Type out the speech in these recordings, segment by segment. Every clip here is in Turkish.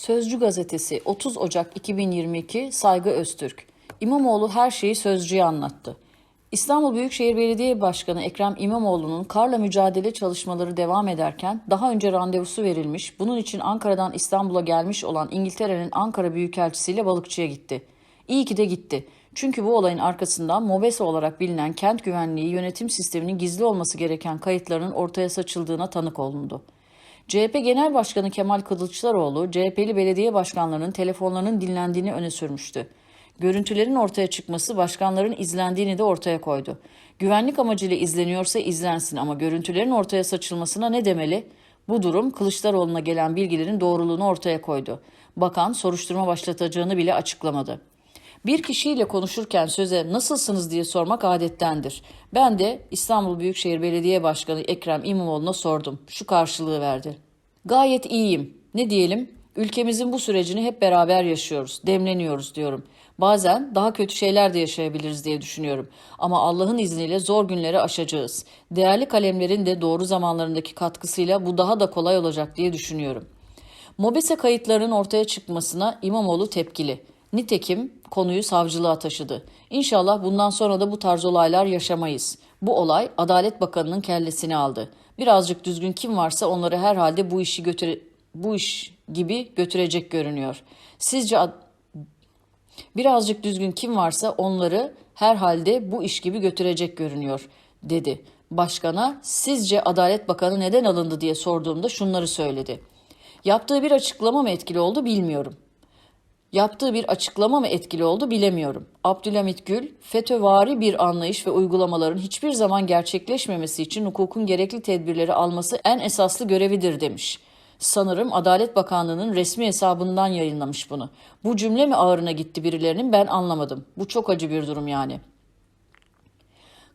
Sözcü gazetesi 30 Ocak 2022 Saygı Öztürk. İmamoğlu her şeyi sözcüye anlattı. İstanbul Büyükşehir Belediye Başkanı Ekrem İmamoğlu'nun karla mücadele çalışmaları devam ederken daha önce randevusu verilmiş, bunun için Ankara'dan İstanbul'a gelmiş olan İngiltere'nin Ankara Büyükelçisiyle balıkçıya gitti. İyi ki de gitti. Çünkü bu olayın arkasından MOBESE olarak bilinen kent güvenliği yönetim sisteminin gizli olması gereken kayıtlarının ortaya saçıldığına tanık olundu. CHP Genel Başkanı Kemal Kılıçdaroğlu, CHP'li belediye başkanlarının telefonlarının dinlendiğini öne sürmüştü. Görüntülerin ortaya çıkması başkanların izlendiğini de ortaya koydu. Güvenlik amacıyla izleniyorsa izlensin ama görüntülerin ortaya saçılmasına ne demeli? Bu durum Kılıçdaroğlu'na gelen bilgilerin doğruluğunu ortaya koydu. Bakan soruşturma başlatacağını bile açıklamadı. Bir kişiyle konuşurken söze nasılsınız diye sormak adettendir. Ben de İstanbul Büyükşehir Belediye Başkanı Ekrem İmamoğlu'na sordum. Şu karşılığı verdi. Gayet iyiyim. Ne diyelim? Ülkemizin bu sürecini hep beraber yaşıyoruz, demleniyoruz diyorum. Bazen daha kötü şeyler de yaşayabiliriz diye düşünüyorum. Ama Allah'ın izniyle zor günleri aşacağız. Değerli kalemlerin de doğru zamanlarındaki katkısıyla bu daha da kolay olacak diye düşünüyorum. Mobese kayıtlarının ortaya çıkmasına İmamoğlu tepkili. Nitekim konuyu savcılığa taşıdı. İnşallah bundan sonra da bu tarz olaylar yaşamayız. Bu olay Adalet Bakanı'nın kellesini aldı. Birazcık düzgün kim varsa onları herhalde bu işi götüre bu iş gibi götürecek görünüyor. Sizce birazcık düzgün kim varsa onları herhalde bu iş gibi götürecek görünüyor dedi. Başkana sizce Adalet Bakanı neden alındı diye sorduğumda şunları söyledi. Yaptığı bir açıklama mı etkili oldu bilmiyorum. Yaptığı bir açıklama mı etkili oldu bilemiyorum. Abdülhamit Gül, FETÖ'vari bir anlayış ve uygulamaların hiçbir zaman gerçekleşmemesi için hukukun gerekli tedbirleri alması en esaslı görevidir demiş. Sanırım Adalet Bakanlığı'nın resmi hesabından yayınlamış bunu. Bu cümle mi ağırına gitti birilerinin ben anlamadım. Bu çok acı bir durum yani.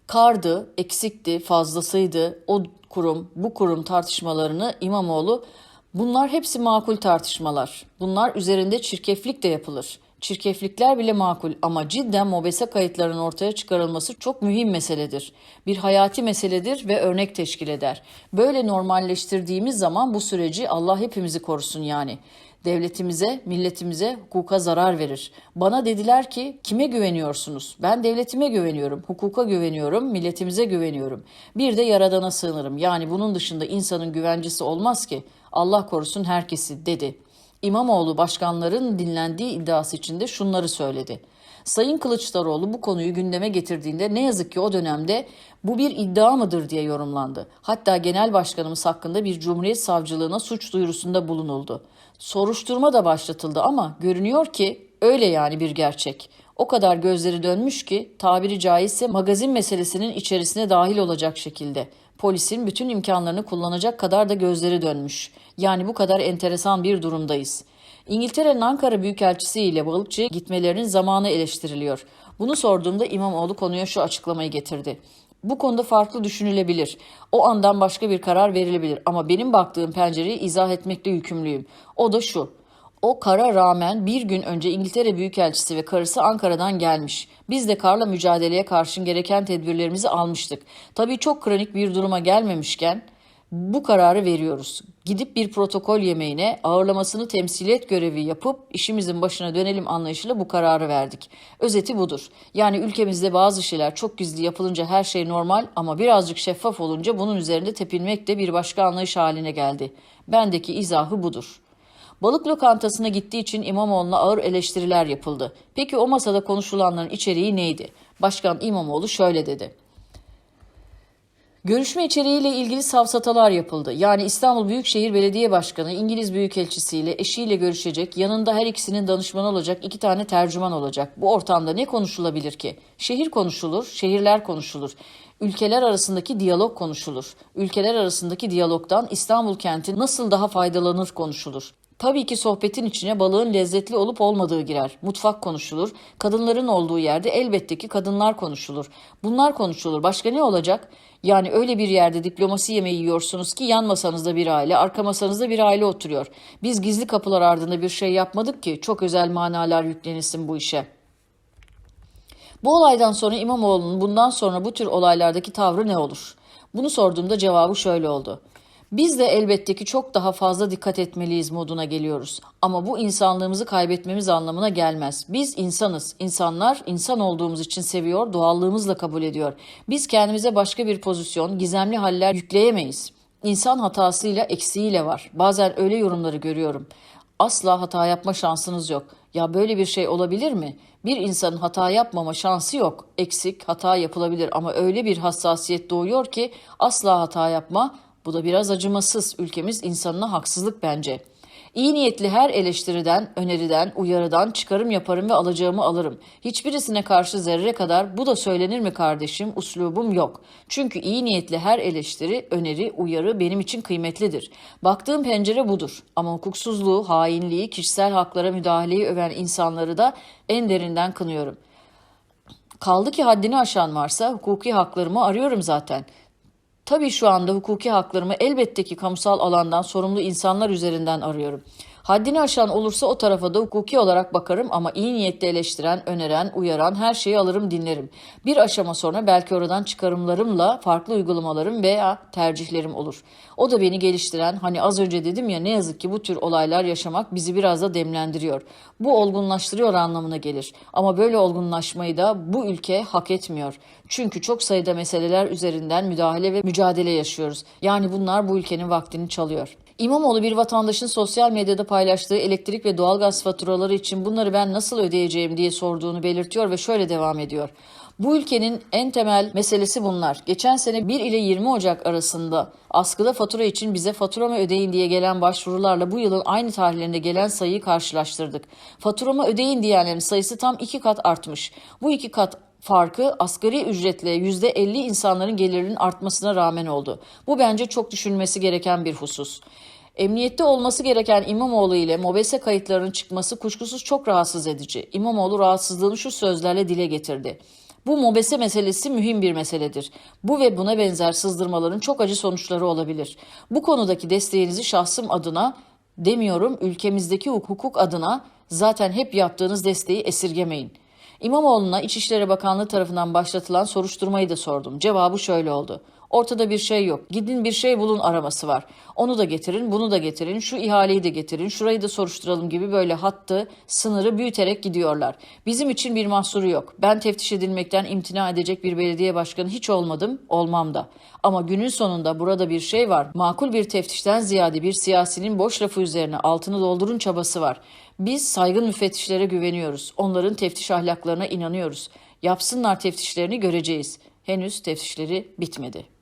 Kardı, eksikti, fazlasıydı, o kurum, bu kurum tartışmalarını İmamoğlu bunlar hepsi makul tartışmalar. Bunlar üzerinde çirkeflik de yapılır. Çirkeflikler bile makul ama cidden mobese kayıtlarının ortaya çıkarılması çok mühim meseledir. Bir hayati meseledir ve örnek teşkil eder. Böyle normalleştirdiğimiz zaman bu süreci Allah hepimizi korusun yani. Devletimize, milletimize, hukuka zarar verir. Bana dediler ki kime güveniyorsunuz? Ben devletime güveniyorum, hukuka güveniyorum, milletimize güveniyorum. Bir de yaradana sığınırım. Yani bunun dışında insanın güvencesi olmaz ki. Allah korusun herkesi dedi. İmamoğlu başkanların dinlendiği iddiası içinde şunları söyledi. Sayın Kılıçdaroğlu bu konuyu gündeme getirdiğinde ne yazık ki o dönemde bu bir iddia mıdır diye yorumlandı. Hatta genel başkanımız hakkında bir Cumhuriyet Savcılığına suç duyurusunda bulunuldu. Soruşturma da başlatıldı ama görünüyor ki öyle yani bir gerçek. O kadar gözleri dönmüş ki tabiri caizse magazin meselesinin içerisine dahil olacak şekilde. Polisin bütün imkanlarını kullanacak kadar da gözleri dönmüş. Yani bu kadar enteresan bir durumdayız. İngiltere'nin Ankara Büyükelçisi ile balıkçıya gitmelerinin zamanı eleştiriliyor. Bunu sorduğumda İmamoğlu konuya şu açıklamayı getirdi. Bu konuda farklı düşünülebilir. O andan başka bir karar verilebilir ama benim baktığım pencereyi izah etmekle yükümlüyüm. O da şu. O kara rağmen bir gün önce İngiltere Büyükelçisi ve karısı Ankara'dan gelmiş. Biz de karla mücadeleye karşın gereken tedbirlerimizi almıştık. Tabii çok kronik bir duruma gelmemişken bu kararı veriyoruz. Gidip bir protokol yemeğine ağırlamasını temsiliyet görevi yapıp işimizin başına dönelim anlayışıyla bu kararı verdik. Özeti budur. Yani ülkemizde bazı şeyler çok gizli yapılınca her şey normal ama birazcık şeffaf olunca bunun üzerinde tepinmek de bir başka anlayış haline geldi. Bendeki izahı budur. Balık lokantasına gittiği için İmamoğlu'na ağır eleştiriler yapıldı. Peki o masada konuşulanların içeriği neydi? Başkan İmamoğlu şöyle dedi. Görüşme içeriğiyle ilgili savsatalar yapıldı. Yani İstanbul Büyükşehir Belediye Başkanı İngiliz Büyükelçisi ile eşiyle görüşecek, yanında her ikisinin danışmanı olacak, iki tane tercüman olacak. Bu ortamda ne konuşulabilir ki? Şehir konuşulur, şehirler konuşulur. Ülkeler arasındaki diyalog konuşulur. Ülkeler arasındaki diyalogdan İstanbul kenti nasıl daha faydalanır konuşulur. Tabii ki sohbetin içine balığın lezzetli olup olmadığı girer. Mutfak konuşulur. Kadınların olduğu yerde elbette ki kadınlar konuşulur. Bunlar konuşulur. Başka ne olacak? Yani öyle bir yerde diplomasi yemeği yiyorsunuz ki yan masanızda bir aile, arka masanızda bir aile oturuyor. Biz gizli kapılar ardında bir şey yapmadık ki çok özel manalar yüklenilsin bu işe. Bu olaydan sonra İmamoğlu'nun bundan sonra bu tür olaylardaki tavrı ne olur? Bunu sorduğumda cevabı şöyle oldu. Biz de elbette ki çok daha fazla dikkat etmeliyiz moduna geliyoruz. Ama bu insanlığımızı kaybetmemiz anlamına gelmez. Biz insanız. İnsanlar insan olduğumuz için seviyor, doğallığımızla kabul ediyor. Biz kendimize başka bir pozisyon, gizemli haller yükleyemeyiz. İnsan hatasıyla, eksiğiyle var. Bazen öyle yorumları görüyorum. Asla hata yapma şansınız yok. Ya böyle bir şey olabilir mi? Bir insanın hata yapmama şansı yok. Eksik, hata yapılabilir ama öyle bir hassasiyet doğuyor ki asla hata yapma. Bu da biraz acımasız. Ülkemiz insanına haksızlık bence. İyi niyetli her eleştiriden, öneriden, uyarıdan çıkarım yaparım ve alacağımı alırım. Hiçbirisine karşı zerre kadar bu da söylenir mi kardeşim uslubum yok. Çünkü iyi niyetli her eleştiri, öneri, uyarı benim için kıymetlidir. Baktığım pencere budur. Ama hukuksuzluğu, hainliği, kişisel haklara müdahaleyi öven insanları da en derinden kınıyorum. Kaldı ki haddini aşan varsa hukuki haklarımı arıyorum zaten. Tabii şu anda hukuki haklarımı elbette ki kamusal alandan sorumlu insanlar üzerinden arıyorum. Haddini aşan olursa o tarafa da hukuki olarak bakarım ama iyi niyetle eleştiren, öneren, uyaran her şeyi alırım dinlerim. Bir aşama sonra belki oradan çıkarımlarımla farklı uygulamalarım veya tercihlerim olur. O da beni geliştiren, hani az önce dedim ya ne yazık ki bu tür olaylar yaşamak bizi biraz da demlendiriyor. Bu olgunlaştırıyor anlamına gelir. Ama böyle olgunlaşmayı da bu ülke hak etmiyor. Çünkü çok sayıda meseleler üzerinden müdahale ve mücadele yaşıyoruz. Yani bunlar bu ülkenin vaktini çalıyor. İmamoğlu bir vatandaşın sosyal medyada paylaştığı elektrik ve doğalgaz faturaları için bunları ben nasıl ödeyeceğim diye sorduğunu belirtiyor ve şöyle devam ediyor. Bu ülkenin en temel meselesi bunlar. Geçen sene 1 ile 20 Ocak arasında askıda fatura için bize faturamı ödeyin diye gelen başvurularla bu yılın aynı tarihlerinde gelen sayıyı karşılaştırdık. Faturamı ödeyin diyenlerin sayısı tam iki kat artmış. Bu iki kat farkı asgari ücretle %50 insanların gelirinin artmasına rağmen oldu. Bu bence çok düşünülmesi gereken bir husus. Emniyette olması gereken İmamoğlu ile MOBESE kayıtlarının çıkması kuşkusuz çok rahatsız edici. İmamoğlu rahatsızlığını şu sözlerle dile getirdi. Bu MOBESE meselesi mühim bir meseledir. Bu ve buna benzer sızdırmaların çok acı sonuçları olabilir. Bu konudaki desteğinizi şahsım adına demiyorum ülkemizdeki hukuk adına zaten hep yaptığınız desteği esirgemeyin.'' İmamoğlu'na İçişleri Bakanlığı tarafından başlatılan soruşturmayı da sordum. Cevabı şöyle oldu. Ortada bir şey yok. Gidin bir şey bulun araması var. Onu da getirin, bunu da getirin, şu ihaleyi de getirin, şurayı da soruşturalım gibi böyle hattı, sınırı büyüterek gidiyorlar. Bizim için bir mahsuru yok. Ben teftiş edilmekten imtina edecek bir belediye başkanı hiç olmadım, olmam da. Ama günün sonunda burada bir şey var. Makul bir teftişten ziyade bir siyasinin boş lafı üzerine altını doldurun çabası var. Biz saygın müfettişlere güveniyoruz. Onların teftiş ahlaklarına inanıyoruz. Yapsınlar teftişlerini göreceğiz. Henüz teftişleri bitmedi.